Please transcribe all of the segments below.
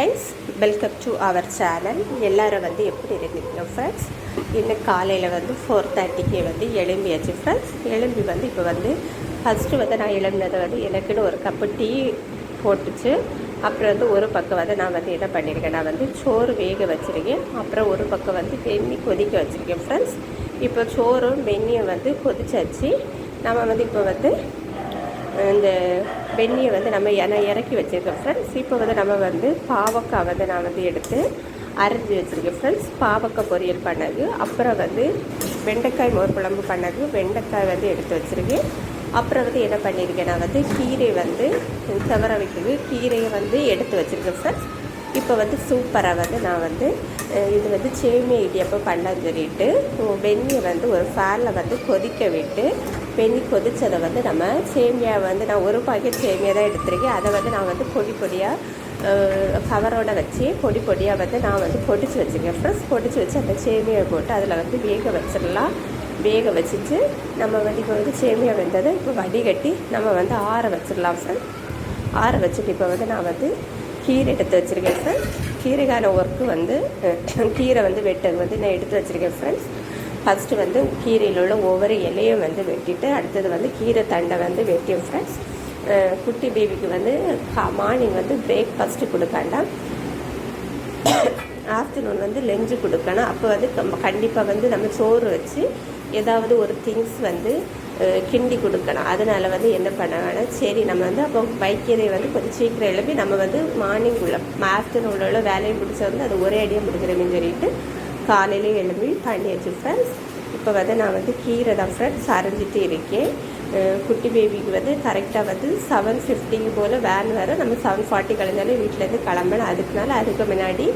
Friends welcome to our channel எல்லோரும் வந்து எப்படி இருக்கீங்க ஃப்ரெண்ட்ஸ் இன்னும் காலையில் வந்து ஃபோர் தேர்ட்டிக்கு வந்து எழும்பியாச்சு ஃப்ரெண்ட்ஸ் எழும்பி வந்து இப்போ வந்து ஃபஸ்ட்டு வந்து நான் எழும்பினது வந்து எனக்குன்னு ஒரு கப்பு டீ போட்டுச்சு. அப்புறம் வந்து ஒரு பக்கம் வந்து நான் வந்து என்ன பண்ணியிருக்கேன் நான் வந்து சோறு வேக வச்சுருக்கேன். அப்புறம் ஒரு பக்கம் வந்து வெந்நி கொதிக்க வச்சுருக்கேன் ஃப்ரெண்ட்ஸ் இப்போ சோறும் வெந்நியும் வந்து கொதிச்சாச்சு. நம்ம வந்து இப்போ வந்து இந்த வெந்நியை வந்து நம்ம என இறக்கி வச்சுருக்கோம் ஃப்ரெண்ட்ஸ் இப்போ வந்து நம்ம வந்து பாவக்காய் வந்து நான் வந்து எடுத்து அரைஞ்சி வச்சுருக்கேன் ஃப்ரெண்ட்ஸ் பாவக்காய் பொரியல் பண்ணது அப்புறம் வந்து வெண்டைக்காய் மோர் குழம்பு பண்ணது வெண்டைக்காய் வந்து எடுத்து வச்சுருக்கேன். அப்புறம் வந்து என்ன பண்ணியிருக்கேன் நான் வந்து கீரை வந்து செவர வைக்கிறது கீரையை வந்து எடுத்து வச்சுருக்கேன் ஃப்ரெண்ட்ஸ் இப்போ வந்து சூப்பராக வந்து நான் வந்து இது வந்து சேமியா இடியப்பம் பண்ணலான்னு சொல்லிட்டு வெந்நியை வந்து ஒரு ஃபேனில் வந்து கொதிக்க விட்டு வெந்நி கொதித்ததை வந்து நம்ம சேமியா வந்து நான் ஒரு பாக்கெட் சேமியா தான் எடுத்திருக்கேன். அதை வந்து நான் வந்து பொடி பொடியாக கவரோட வச்சு பொடி பொடியாக வந்து நான் வந்து பொடிச்சு வச்சுருக்கேன். ஃப்ரெஷ் பொடிச்சு வச்சு அந்த சேமியாவை போட்டு அதில் வந்து வேக வச்சிடலாம். வேக வச்சுட்டு நம்ம வந்து இப்போ வந்து சேமியா வெந்ததை இப்போ வடிகட்டி நம்ம வந்து ஆற வச்சிடலாம் சார் ஆற வச்சுட்டு இப்போ வந்து நான் வந்து கீரை எடுத்து வச்சுருக்கேன் சார் கீரைக்கான ஒர்க்கு வந்து கீரை வந்து வெட்டது வந்து நான் எடுத்து வச்சுருக்கேன் ஃப்ரெண்ட்ஸ் ஃபஸ்ட்டு வந்து கீரையில் உள்ள ஒவ்வொரு இலையும் வந்து வெட்டிட்டு அடுத்தது வந்து கீரை தண்டை வந்து வெட்டியும் ஃப்ரெண்ட்ஸ் குட்டி பேபிக்கு வந்து மார்னிங் வந்து பிரேக்ஃபாஸ்ட்டு கொடுக்காண்டா ஆஃப்டர்நூன் வந்து லெஞ்சு கொடுக்கணும். அப்போ வந்து கண்டிப்பாக வந்து நம்ம சோறு வச்சு ஏதாவது ஒரு திங்ஸ் வந்து கிண்டி கொடுக்கணும். அதனால வந்து என்ன பண்ண வேணாம் சரி நம்ம வந்து அப்போ வைக்கிறதை வந்து கொஞ்சம் சீக்கிரம் எழுப்பி நம்ம வந்து மார்னிங் உள்ள ஆஃப்டர்நூன் உள்ள வேலையை முடிச்சா வந்து அது ஒரே அடியாக முடிக்கிறேன்னு சொல்லிட்டு காலையிலே எழுப்பி பண்ணியாச்சு ஃப்ரெண்ட்ஸ் இப்போ வந்து நான் வந்து கீரை தான் ஃப்ரெண்ட்ஸ் அரைஞ்சிட்டு இருக்கேன். குட்டி பேபிக்கு வந்து கரெக்டாக வந்து செவன் ஃபிஃப்டிக்கு போல் வேன் வர நம்ம செவன் ஃபார்ட்டி கழிஞ்சாலும் வீட்டிலேருந்து கிளம்பணும் அதுக்குனால அதுக்கு முன்னாடி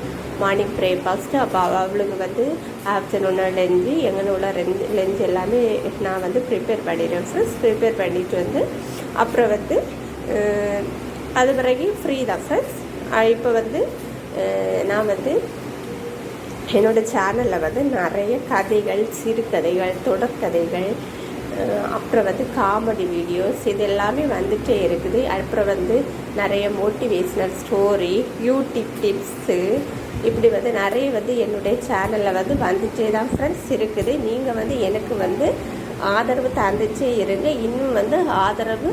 மார்னிங் பிரேக்ஃபாஸ்ட்டு அப்போ அவளுக்கு வந்து ஆஃப்டர்நூன் லெஞ்சு எங்களோட ரெஞ்சு லெஞ்ச் எல்லாமே நான் வந்து ப்ரிப்பேர் பண்ணிடுவேன் ஃப்ரெண்ட்ஸ் ப்ரிப்பேர் பண்ணிட்டு வந்து அப்புறம் வந்து அது பிறகு ஃப்ரீ தான் ஃப்ரெண்ட்ஸ் இப்போ வந்து நான் வந்து என்னோடய சேனலில் வந்து நிறைய கதைகள் சிறுகதைகள் தொடர்கதைகள் அப்புறம் வந்து காமெடி வீடியோஸ் இது எல்லாமே வந்துட்டே இருக்குது. அப்புறம் வந்து நிறைய மோட்டிவேஷ்னல் ஸ்டோரி யூடியூப் டிப்ஸு இப்படி வந்து நிறைய வந்து என்னுடைய சேனலில் வந்து வந்துட்டே தான் ஃப்ரெண்ட்ஸ் இருக்குது. நீங்கள் வந்து எனக்கு வந்து ஆதரவு தந்துச்சே இருங்க. இன்னும் வந்து ஆதரவு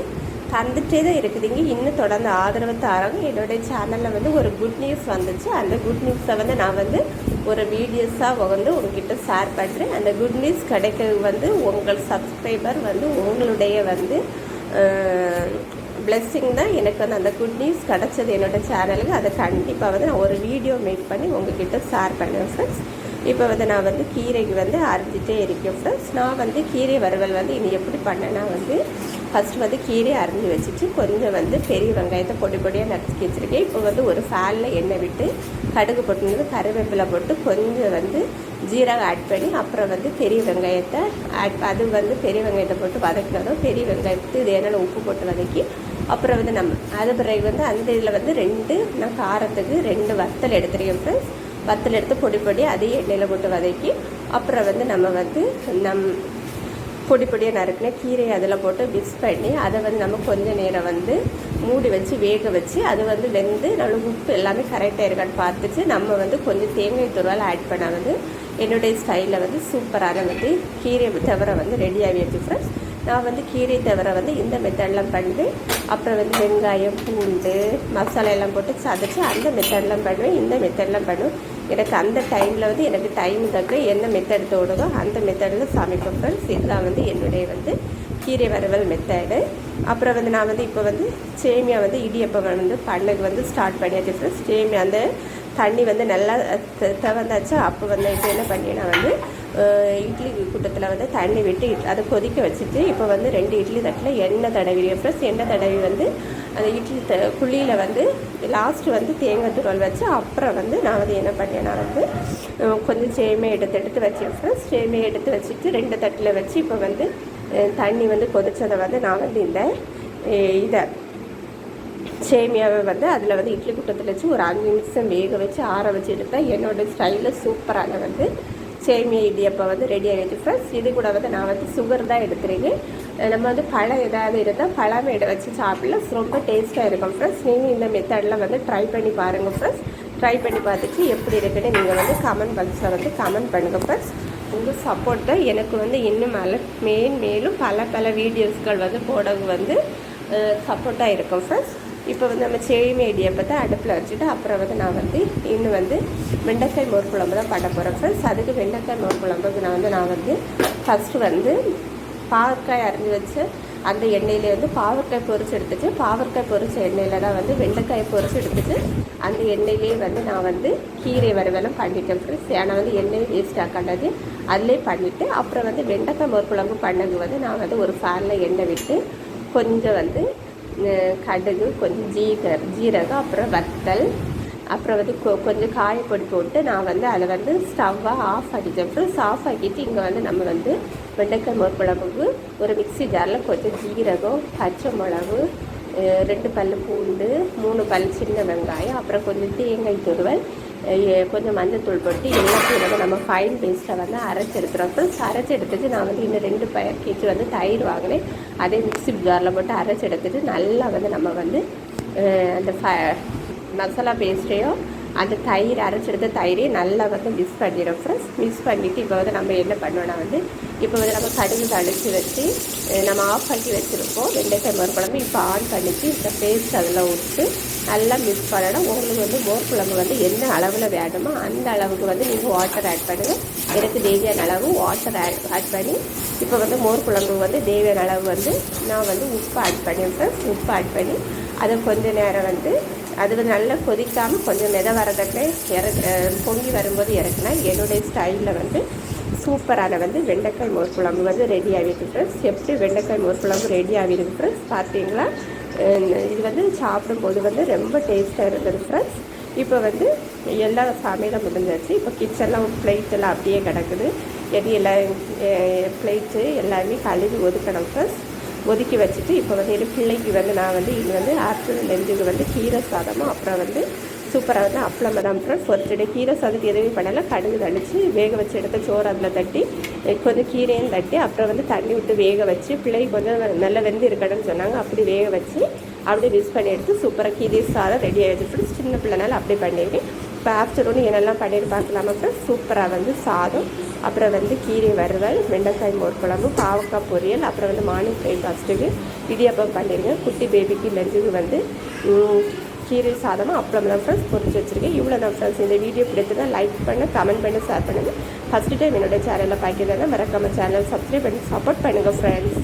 தந்துட்டே தான் இருக்குதுங்க. இன்னும் தொடர்ந்து ஆதரவு தராங்க என்னுடைய சேனலில் வந்து ஒரு குட் நியூஸ் வந்துச்சு. அந்த குட் நியூஸை வந்து நான் வந்து ஒரு வீடியோஸாக வந்து உங்ககிட்ட ஷேர் பண்ணுறேன் அந்த குட் நியூஸ் கிடைக்கிறது வந்து உங்கள் சப்ஸ்கிரைபர் வந்து உங்களுடைய வந்து பிளெஸ்ஸிங் தான் எனக்கு வந்து அந்த குட் நியூஸ் கிடச்சது என்னோட சேனலுக்கு அதை கண்டிப்பாக வந்து நான் ஒரு வீடியோ மேக் பண்ணி உங்ககிட்ட ஷேர் பண்ணுவேன் ஃப்ரெண்ட்ஸ் இப்போ வந்து நான் வந்து கீரைக்கு வந்து அரைஞ்சிட்டே இருக்கேன் ஃப்ரெண்ட்ஸ் நான் வந்து கீரை வறுவல் வந்து இனி எப்படி பண்ணேன்னா வந்து ஃபஸ்ட்டு வந்து கீரை அரைஞ்சி வச்சுட்டு கொஞ்சம் வந்து பெரிய வெங்காயத்தை பொடி பொடியாக நறுக்கி வச்சுருக்கேன். இப்போ வந்து ஒரு ஃபேனில் எண்ணெய் விட்டு கடுகு போட்டு கருவேப்பிலை போட்டு கொஞ்சம் வந்து ஜீரகம் ஆட் பண்ணி அப்புறம் வந்து பெரிய வெங்காயத்தை ஆட் அது வந்து பெரிய வெங்காயத்தை போட்டு வதக்கினதும் பெரிய வெங்காயத்து இது என்னென்ன உப்பு போட்டு வதக்கி அப்புறம் வந்து நம்ம அது பிறகு வந்து அந்த இதில் வந்து ரெண்டு நான் காரத்துக்கு ரெண்டு வத்தல் எடுத்துருக்கேன் ஃப்ரெண்ட்ஸ் வத்தல் எடுத்து பொடி பொடி அதையும் எண்ணெயில் போட்டு வதக்கி அப்புறம் வந்து நம்ம வந்து நம் பொடி பொடியாக நறுக்கின கீரையை அதில் போட்டு மிக்ஸ் பண்ணி அதை வந்து நம்ம கொஞ்சம் நேரம் வந்து மூடி வச்சு வேக வச்சு அது வந்து வெந்து நல்ல உப்பு எல்லாமே கரெக்டாக இருக்கான்னு பார்த்துட்டு நம்ம வந்து கொஞ்சம் தேங்காய் துருவால் ஆட் பண்ணால் வந்து என்னுடைய ஸ்டைலில் வந்து சூப்பரான வந்து கீரை தவிர வந்து ரெடி ஆகிடுச்சு ஃப்ரெண்ட்ஸ் நான் வந்து கீரை தவிர வந்து இந்த மெத்தட்லாம் பண்ணுவேன் அப்புறம் வந்து வெங்காயம் பூண்டு மசாலா எல்லாம் போட்டு சதைச்சி அந்த மெத்தட்லாம் பண்ணுவேன். இந்த மெத்தட்லாம் பண்ணுவேன். எனக்கு அந்த டைமில் வந்து எனக்கு டைம் தக்க என்ன மெத்தட் தோடுதோ அந்த மெத்தடில் சமைப்பேன் ஃப்ரெண்ட்ஸ் இதுதான் வந்து என்னுடைய வந்து கீரை வறுவல் மெத்தடு. அப்புறம் வந்து நான் வந்து இப்போ வந்து சேமியா வந்து இடியப்பம் வந்து பண்ணக்கு வந்து ஸ்டார்ட் பண்ணியாச்சு ஃப்ரெண்ட்ஸ் சேமியா அந்த தண்ணி வந்து நல்லா த- அப்போ வந்து இப்போ என்ன பண்ணி நான் வந்து இட்லி கூட்டத்தில் வந்து தண்ணி விட்டு இட்- அதை கொதிக்க வச்சுட்டு இப்போ வந்து ரெண்டு இட்லி தட்டில் எண்ணெய் தடவி ப்ளஸ் எண்ணெய் தடவி வந்து அந்த இட்லி த குழியில் வந்து லாஸ்ட்டு வந்து தேங்காய் துருவல் வச்சு அப்புறம் வந்து நான் வந்து என்ன பண்ணேன்னா வந்து கொஞ்சம் சேமியை எடுத்து எடுத்து வச்சேன் ஃப்ரெண்ட்ஸ் சேமியா எடுத்து வச்சுட்டு ரெண்டு தட்டில் வச்சு இப்போ வந்து தண்ணி வந்து கொதிச்சதை வந்து நான் வந்து இந்த இதை சேமியாவை வந்து அதில் வந்து இட்லி குட்டத்தில் வச்சு ஒரு அஞ்சு நிமிஷம் வேக வச்சு ஆற வச்சு எடுத்தால் என்னோட ஸ்டைலில் சூப்பரான வந்து சேமியா இடியப்பம் வந்து ரெடி ஆகிடுச்சு ஃப்ரெண்ட்ஸ் இது கூட வந்து நான் வந்து சுகர் தான் எடுத்துருக்கேன் நம்ம வந்து பழம் ஏதாவது இருந்தால் பழம் எடு வச்சு சாப்பிடலாம். ரொம்ப டேஸ்ட்டாக இருக்கும் ஃப்ரெண்ட்ஸ் நீங்கள் இந்த மெத்தடில் வந்து ட்ரை பண்ணி பாருங்கள் ஃப்ரெண்ட்ஸ் ட்ரை பண்ணி பார்த்துட்டு எப்படி இருக்குன்னு நீங்கள் வந்து கமெண்ட் பாக்ஸில் வந்து கமெண்ட் பண்ணுங்கள் ஃப்ரெண்ட்ஸ் உங்கள் சப்போர்ட்டை எனக்கு வந்து இன்னும் மேலே மேன் மேலும் பல பல வீடியோஸ்கள் வந்து போடவு வந்து சப்போர்ட்டாக இருக்கும் ஃப்ரெண்ட்ஸ் இப்போ வந்து நம்ம செழிமை இடியப்பத்தை அடுப்பில் வச்சுட்டு அப்புறம் வந்து நான் வந்து இன்னும் வந்து வெண்டைக்காய் மோர் குழம்பு தான் பண்ண போகிறேன் ஃப்ரெண்ட்ஸ் அதுக்கு வெண்டைக்காய் மோர் குழம்புக்கு நான் வந்து நான் வந்து ஃபஸ்ட்டு வந்து பாவக்காய் அரிஞ்சு வச்சு அந்த எண்ணெயிலே வந்து பாவக்காய் பொரிச்சு எடுத்துட்டு பாவக்காய் பொரிச்ச எண்ணெயில் தான் வந்து வெண்டைக்காயை பொரிச்சு எடுத்துட்டு அந்த எண்ணெயிலே வந்து நான் வந்து கீரை வரவெல்லாம் பண்ணிட்டேன் ஃப்ரெண்ட்ஸ் ஏன்னா வந்து எண்ணெய் வேஸ்ட் ஆக்காண்டது அதிலே பண்ணிவிட்டு அப்புறம் வந்து வெண்டைக்காய் மோர் குழம்பு பண்ணது வந்து நான் வந்து ஒரு ஃபேனில் எண்ணெய் விட்டு கொஞ்சம் வந்து கடுகு கொஞ்சம் ஜீக ஜீரகம் அப்புறம் வத்தல் அப்புறம் வந்து கொ கொஞ்சம் காயப்பொடி போட்டு நான் வந்து அதை வந்து ஸ்டவ்வை ஆஃப் ஆக்கிட்டேன். அப்புறம் ஆஃப் ஆக்கிட்டு இங்கே வந்து நம்ம வந்து வெண்டைக்காய் மோர் குழம்புக்கு ஒரு மிக்ஸி ஜாரில் கொஞ்சம் ஜீரகம் பச்சை மிளகு ரெண்டு பல் பூண்டு மூணு பல் சின்ன வெங்காயம் அப்புறம் கொஞ்சம் தேங்காய் துருவல் கொஞ்சம் மஞ்சத்தூள் போட்டு எல்லாத்தையும் வந்து நம்ம ஃபைன் பேஸ்ட்டை வந்து அரைச்சி எடுத்துகிறோம் ஃப்ரெண்ட்ஸ் அரைச்சி எடுத்துட்டு நான் வந்து இன்னும் ரெண்டு பேக்கேஜ் வந்து தயிர் வாங்கினேன். அதே மிக்ஸி ஜாரில் போட்டு அரைச்சி எடுத்துட்டு நல்லா வந்து நம்ம வந்து அந்த ஃப மசாலா பேஸ்ட்டையும் அந்த தயிர் அரைச்செடுத்த தயிரை நல்லா வந்து மிக்ஸ் பண்ணிடும் ஃப்ரெண்ட்ஸ் மிக்ஸ் பண்ணிவிட்டு இப்போ வந்து நம்ம என்ன பண்ணோன்னா வந்து இப்போ வந்து நம்ம கடுகு தளிச்சு வச்சு நம்ம ஆஃப் பண்ணி வச்சுருப்போம். வெண்டைக்காய் மோர் குழம்பு இப்போ ஆன் பண்ணிட்டு இந்த பேஸ்ட் அதில் விட்டு நல்லா மிக்ஸ் பண்ணணும். உங்களுக்கு வந்து மோர் குழம்பு வந்து என்ன அளவில் வேணுமோ அந்த அளவுக்கு வந்து நீங்கள் வாட்டர் ஆட் பண்ணுங்கள் எனக்கு தேவையான அளவு வாட்டர் ஆட் ஆட் பண்ணி இப்போ வந்து மோர் குழம்பு வந்து தேவையான அளவு வந்து நான் வந்து உப்பு ஆட் பண்ணேன் உப்பு ஆட் பண்ணி அதை கொஞ்ச நேரம் வந்து அது வந்து நல்லா கொதிக்காமல் கொஞ்சம் மித வரதட்டே இற பொங்கி வரும்போது இறக்குனா என்னுடைய ஸ்டைலில் வந்து சூப்பரான வந்து வெண்டைக்காய் மோர் குழம்பு வந்து ரெடி ஆகிருக்கு ஃப்ரெண்ட்ஸ் எப்படி வெண்டைக்காய் மோர் குழம்பு ரெடி ஆகிருக்கு ஃப்ரெண்ட்ஸ் பார்த்தீங்களா? இது வந்து சாப்பிடும்போது வந்து ரொம்ப டேஸ்ட்டாக இருந்தது ஃப்ரெண்ட்ஸ் இப்போ வந்து எல்லா சமையலும் முடிஞ்சாச்சு. இப்போ கிச்சன்லாம் பிளேட்டெல்லாம் அப்படியே கிடக்குது. எது எல்லாம் பிளேட்டு எல்லாமே கழுவி ஒதுக்கணும் ஃப்ரெண்ட்ஸ் ஒதுக்கி வச்சுட்டு இப்போ வந்து என் பிள்ளைக்கு வந்து நான் வந்து இது வந்து ஆஃப்டர்நூன் லஞ்சுக்கு வந்து கீரை சாதமும் அப்புறம் வந்து சூப்பராக வந்து அப்பளம் தான் அப்புறம் பொறுத்துட்டு கீரை சாதத்துக்கு எதுவுமே பண்ணலை. கடுகு தணிச்சு வேக வச்சு எடுத்து சோறு அதில் தட்டி கொஞ்சம் கீரையும் தட்டி அப்புறம் வந்து தண்ணி விட்டு வேக வச்சு பிள்ளைக்கு கொஞ்சம் நல்லா வெந்து இருக்கணும்னு சொன்னாங்க. அப்படி வேக வச்சு அப்படியே மிக்ஸ் பண்ணி எடுத்து சூப்பராக கீரை சாதம் ரெடி ஆகிடுச்சு சின்ன பிள்ளைனால அப்படியே பண்ணிடுவேன் இப்போ ஆஃப்டர்நூன் என்னெல்லாம் பண்ணிட்டு பார்க்கலாமா? அப்புறம் சூப்பராக வந்து சாதம் அப்புறம் வந்து கீரை வறுவல் வெண்டைக்காய் மோர் குழம்பு பாவக்காய் பொரியல் அப்புறம் வந்து மார்னிங் பிரேக்ஃபாஸ்ட்டுக்கு இடியாப்பம் பண்ணிடுங்க குட்டி பேபிக்கு லஞ்சுக்கு வந்து கீரை சாதமும் அப்பளம் தான் ஃப்ரெண்ட்ஸ் பொறிச்சு வச்சுருக்கேன். இவ்வளோ தான் ஃப்ரெண்ட்ஸ் இந்த வீடியோ பிடிச்சதா லைக் பண்ண கமெண்ட் பண்ணி ஷேர் பண்ணுங்கள் ஃபஸ்ட்டு டைம் என்னோட சேனலில் பார்க்கிறதா மறக்காமல் சேனல் சப்ஸ்கிரைப் பண்ணி சப்போர்ட் பண்ணுங்கள் ஃப்ரெண்ட்ஸ்